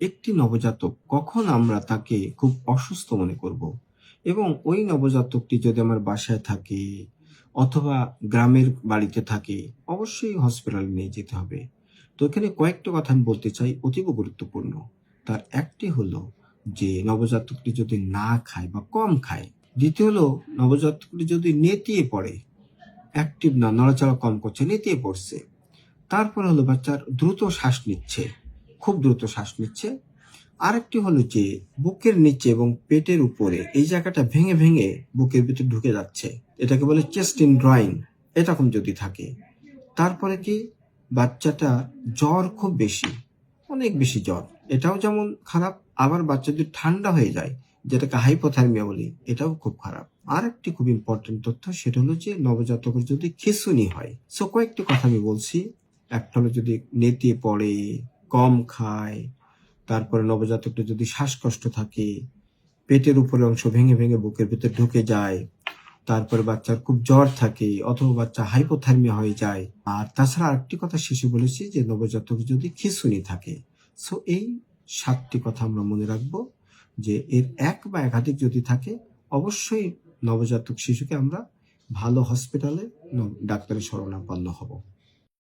একটি নবজাতক কখন আমরা তাকে খুব অসুস্থ মনে করব? এবং ওই নবজাতকটি যদি আমার বাসায় থাকে অথবা গ্রামের বাড়িতে থাকে, অবশ্যই হসপিটালে নিয়ে যেতে হবে। তো এখানে কয়েকটা কথা আমি বলতে চাই, অতীব গুরুত্বপূর্ণ। তার একটি হলো যে, নবজাতকটি যদি না খায় বা কম খায়। দ্বিতীয় হলো, নবজাতকটি যদি নেতিয়ে পড়ে অ্যাক্টিভ না, নড়াচড়া কম করছে, নেতিয়ে পড়ছে। তারপর হলো বাচ্চার দ্রুত শ্বাস নিচ্ছে। খুব দ্রুত শ্বাস নিচ্ছে। আরেকটি হলো যে, বুকের নিচে এবং পেটের উপরে এই জায়গাটা ভেঙে ভেঙে বুকের ভিতরে ঢুকে যাচ্ছে। এটাকে বলে চেস্ট ইন ড্রয়িং এরকম যদি থাকে, তারপরে কি বাচ্চাটা জ্বর খুব বেশি, অনেক বেশি জ্বর। এটাও যেমন খারাপ, আবার বাচ্চা যদি ঠান্ডা হয়ে যায়, যেটাকে হাইপোথার্মিয়া বলি, এটাও খুব খারাপ। আর একটি খুব ইম্পর্টেন্ট তথ্য, সেটা হলো যে, নবজাতকের যদি খিঁচুনি হয় সো কয়েকটি কথা আমি বলছি। একটা হলো যদি নেতিয়ে পড়ে কম খায়, তারপরে নবজাতকটা যদি শ্বাসকষ্ট থাকে, পেটের উপরে অংশ ভেঙে ভেঙে বুকের ভিতরে ঢুকে যায়, তারপরে বাচ্চার খুব জ্বর থাকে অথবা বাচ্চা হাইপোথার্মিয়া হয়ে যায়। আর তাছাড়া আরেকটি কথা শেষে বলেছি যে নবজাতক যদি খিঁচুনি থাকে সো এই সাতটি কথা আমরা মনে রাখব যে এর এক বা একাধিক যদি থাকে, অবশ্যই নবজাতক শিশুকে আমরা ভালো হসপিটালে ডাক্তারের শরণাপন্ন হব।